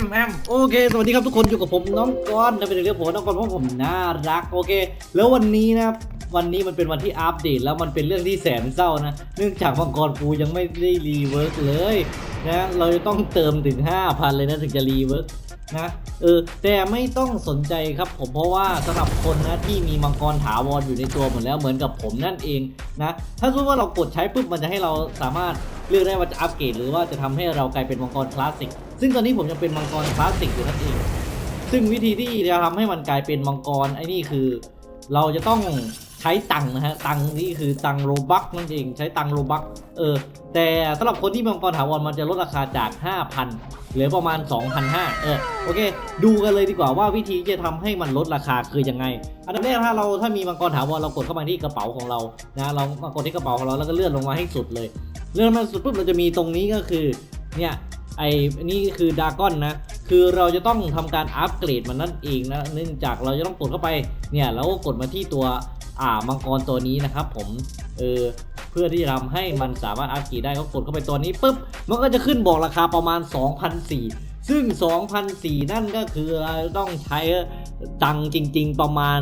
มแอมโอเค สวัสดีครับทุกคนอยู่กับผมน้องก้อนนะเป็นเรื่องผมน้องก้อนเพราะผมน่ารักโอเค แล้ววันนี้นะครับวันนี้มันเป็นวันที่อัปเดตแล้วมันเป็นเรื่องที่แสนเศร้านะเนื่องจากมังกรกูยังไม่ได้รีเวิร์กเลยนะเราจะต้องเติมถึง 5,000 เลยนะถึงจะรีเวิร์กนะเออแต่ไม่ต้องสนใจครับผมเพราะว่าสำหรับคนนะที่มีมังกรถาวรอยู่ในตัวหมดแล้วเหมือนกับผมนั่นเองนะถ้าสมมติว่าเรากดใช้ปุ๊บมันจะให้เราสามารถเลือกได้ว่าจะอัปเกรดหรือว่าจะทำให้เรากลายเป็นมังกรคลาสสิก ซึ่งตอนนี้ผมยังเป็นมังกรคลาสสิกอยู่นั่นเอง ซึ่งวิธีที่จะทำให้มันกลายเป็นมังกรไอ้นี่คือ เราจะต้องใช้ตังค์นะฮะ ตังค์นี่คือตังค์โรบักนั่นเองใช้ตังค์โรบักเออ แต่สำหรับคนที่มังกรถาวรมันจะลดราคาจาก 5,000เหลือประมาณ 2,500เออโอเค ดูกันเลยดีกว่าว่าวิธีจะทำให้มันลดราคาคือยังไง อันดับแรกถ้าเราถ้ามีมังกรถาวรเรากดเข้ามาที่กระเป๋าของเรานะเรากดที่กระเป๋าของเราแล้วก็เลื่อนลงมาให้สุดเลย เลื่อนมาสุดปุ๊บเราจะมีตรงนี้ก็คือเนี่ย ไอ้นี่คือดากอนนะ คือเราจะต้องทำการอัปเกรดมันนั่นเองนะ เนื่องจากเราจะต้องกดเข้าไป เนี่ยแล้วก็กดมาที่ตัวอ่ามังกรตัวนี้นะครับ ผม เออ เพื่อที่จะทำให้มันสามารถอัปเกรดได้ก็กดเข้าไปตัวนี้ปุ๊บ มันก็จะขึ้นบอกราคาประมาณ 2,004ซึ่ง 2,004นั่นก็คือเราต้องใช้ตังจริง ๆ ประมาณ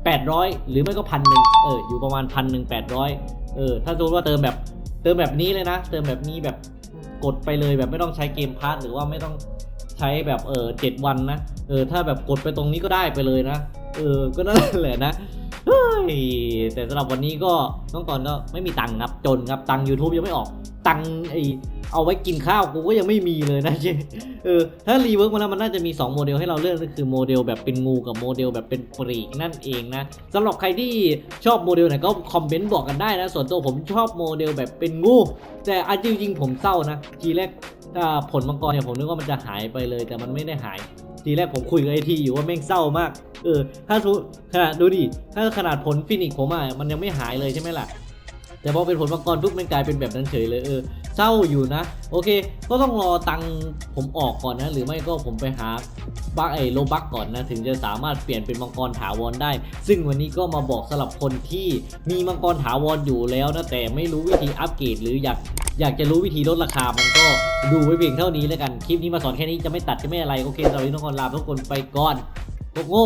800 หรือไม่ก็พันหนึ่งเออ อยู่ประมาณพันหนึ่งแปดร้อยเออ ถ้าสมมติว่าเติมแบบ เติมแบบนี้เลยนะ เติมแบบนี้แบบ กดไปเลยแบบไม่ต้องใช้เกมพาร์ทหรือว่าไม่ต้องใช้แบบเออเจ็ดวันนะเออถ้าแบบกดไปตรงนี้ก็ได้ไปเลยนะเออก็นั่นแหละนะเฮ้ยแต่สำหรับวันนี้ก็น้องก่อนก็ไม่มีตังค์ครับจนครับตังค์ YouTube ยังไม่ออกตังค์ไอ เอาไว้กินข้าวกูก็ยังไม่มีเลยนะเจ๊เออถ้ารีเวิร์กมาแล้วมันน่าจะมี 2 โมเดลให้เราเลือกก็คือโมเดลแบบเป็นงูกับโมเดลแบบเป็นปรีกนั่นเองนะสำหรับใครที่ชอบโมเดลไหนก็คอมเมนต์บอกกันได้นะ ส่วนตัวผมชอบโมเดลแบบเป็นงู แต่อันจริงๆผมเศร้านะ ทีแรกถ้าผลมังกรเนี่ยผมนึกว่ามันจะหายไปเลย แต่มันไม่ได้หาย ทีแรกผมคุยกับไอทีอยู่ว่าแม่งเศร้ามาก เออ ถ้าขนาดดูดิ ถ้าขนาดผลฟินิกผมอะมันยังไม่หายเลยใช่ไหมล่ะ แต่พอเป็นผลมังกรปุ๊บมันกลายเป็นแบบนั้นเฉยเลยเออ เศร้าอยู่นะ โอเค ก็ต้องรอตังผมออกก่อนนะ หรือไม่ก็ผมไปหาบักไอโลบักก่อนนะ ถึงจะสามารถเปลี่ยนเป็นมังกรถาวรได้ ซึ่งวันนี้ก็มาบอกสำหรับคนที่มีมังกรถาวรอยู่แล้วนะ แต่ไม่รู้วิธีอัปเกรดหรืออยากอยากจะรู้วิธีลดราคา มันก็ดูไว้เพียงเท่านี้แล้วกัน คลิปนี้มาสอนแค่นี้จะไม่ตัดจะไม่อะไร โอเคสำหรับวันนี้ต้องขอลาทุกคนไปก่อนโกโก้